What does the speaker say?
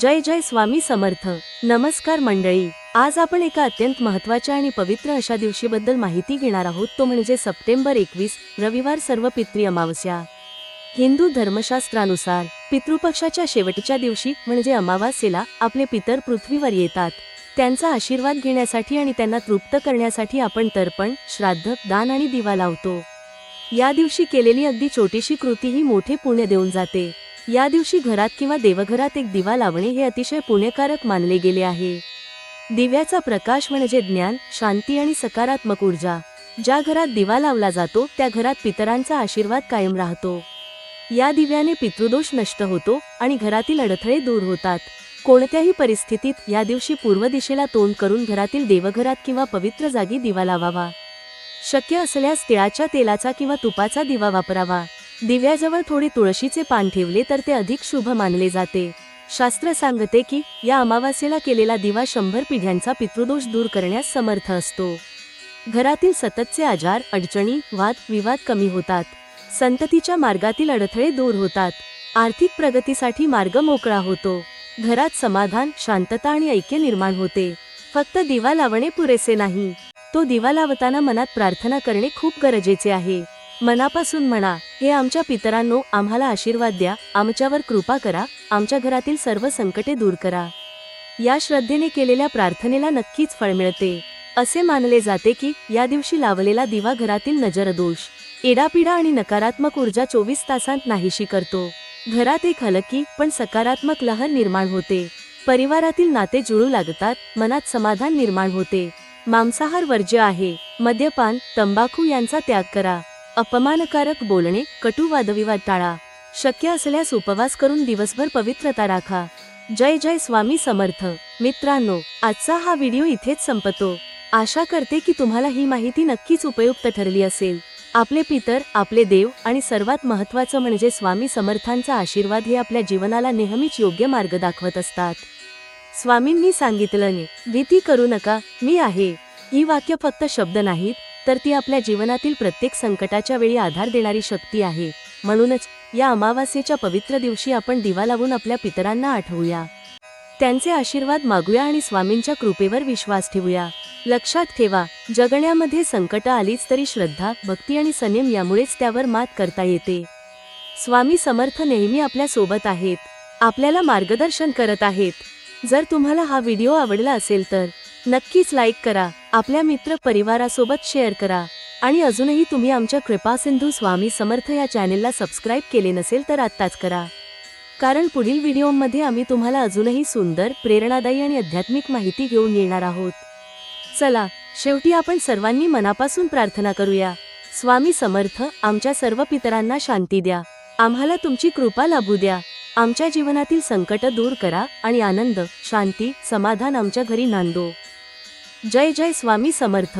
जय जय स्वामी समर्थ. नमस्कार मंडळी. आज आपण एका अत्यंत महत्त्वाच्या आणि पवित्र अशा दिवशीबद्दल माहिती घेणार आहोत तो म्हणजे सप्टेंबर एकवीस रविवार सर्व पितृ अमावस्या. हिंदू धर्मशास्त्रानुसार पितृपक्षाच्या शेवटच्या दिवशी म्हणजे अमावास्येला आपले पितर पृथ्वीवर येतात. त्यांचा आशीर्वाद घेण्यासाठी आणि त्यांना तृप्त करण्यासाठी आपण तर्पण श्राद्ध दान आणि दिवा लावतो. या दिवशी केलेली अगदी छोटीशी कृतीही मोठे पुण्य देऊन जाते. या दिवशी घरात किंवा देवघरात एक दिवा लावणे हे अतिशय पुण्यकारक मानले गेले आहे. दिव्याचा प्रकाश म्हणजे ज्ञान शांती आणि सकारात्मक ऊर्जा. ज्या घरात दिवा लावला जातो त्या घरात पितरांचा आशीर्वाद कायम राहतो. या दिव्याने पितृदोष नष्ट होतो आणि घरातील अडथळे दूर होतात. कोणत्याही परिस्थितीत या दिवशी पूर्व दिशेला तोंड करून घरातील देवघरात किंवा पवित्र जागी दिवा लावावा. शक्य असल्यास तिळाच्या तेलाचा किंवा तुपाचा दिवा वापरावा. दिव्याजवळ थोडे तुळशीचे पान ठेवले तर ते अधिक शुभ मानले जाते. शास्त्र सांगते की या अमावास्येला केलेला दिवा शंभर पिढ्यांचा पितृदोष दूर करण्यास समर्थ असतो. घरातील सततचे आजार अडचणी वाद विवाद कमी होतात. संततीच्या मार्गातील अडथळे दूर होतात. आर्थिक प्रगतीसाठी मार्ग मोकळा होतो. घरात समाधान शांतता आणि ऐक्य निर्माण होते. फक्त दिवा लावणे पुरेसे नाही. तो दिवा लावताना मनात प्रार्थना करणे खूप गरजेचे आहे. मनापासून म्हणा हे आमच्या पितरांनो आम्हाला आशीर्वाद द्या आमच्यावर कृपा करा आमच्या घरातील सर्व संकटे दूर करा. या श्रद्धेने केलेल्या प्रार्थनेला नक्कीच फळ मिळते. असे मानले जाते की या दिवशी लावलेला दिवा घरातील नजरदोष इडापिडा आणि नकारात्मक ऊर्जा चोवीस तासांत नाहीशी करतो. घरात एक हलकी पण सकारात्मक लहर निर्माण होते. परिवारातील नाते जुळू लागतात मनात समाधान निर्माण होते. मांसाहार वर्ज्य आहे. मद्यपान तंबाखू यांचा त्याग करा. अपमानकारक बोलणे कटू वादविवाद टाळा. शक्य असल्यास उपवास करून दिवसभर पवित्रता राखा. जय जय स्वामी समर्थ. मित्रांनो आजचा हा व्हिडिओ इथेच संपतो. आशा करते की तुम्हाला ही माहिती नक्कीच उपयुक्त ठरली असेल. आपले पितर आपले देव आणि सर्वात महत्त्वाचं म्हणजे स्वामी समर्थांचा आशीर्वाद हे आपल्या जीवनाला नेहमीच योग्य मार्ग दाखवत असतात. स्वामींनी सांगितलं भीती करू नका मी आहे. ही वाक्य फक्त शब्द नाहीत तर ती आपल्या जीवनातील प्रत्येक संकटाच्या वेळी आधार देणारी शक्ती आहे. म्हणूनच या अमावास्येच्या पवित्र दिवशी आपण दिवा लावून आपल्या पितरांना आठवूया. त्यांचे आशीर्वाद मागूया आणि स्वामींच्या कृपेवर विश्वास ठेवूया. लक्षात ठेवा जगण्यामध्ये संकट आलीच तरी श्रद्धा भक्ती आणि संयम यामुळेच त्यावर मात करता येते. स्वामी समर्थ नेहमी आपल्यासोबत आहेत. आपल्याला मार्गदर्शन करत आहेत. जर तुम्हाला हा व्हिडिओ आवडला असेल तर नक्कीच लाईक करा. आपल्या मित्र परिवारासोबत शेअर करा. आणि अजूनही तुम्ही आमच्या कृपासिंधू स्वामी समर्थ या चॅनेलला सबस्क्राईब केले नसेल तर आत्ताच करा. कारण पुढील व्हिडिओमध्ये आम्ही तुम्हाला अजूनही सुंदर प्रेरणादायी आणि आध्यात्मिक माहिती घेऊन येणार आहोत. चला शेवटी आपण सर्वांनी मनापासून प्रार्थना करूया. स्वामी समर्थ आमच्या सर्व पितरांना शांती द्या. आम्हाला तुमची कृपा लाभू द्या. आमच्या जीवनातील संकट दूर करा आणि आनंद शांती समाधान आमच्या घरी नांदो. जय जय स्वामी समर्थ.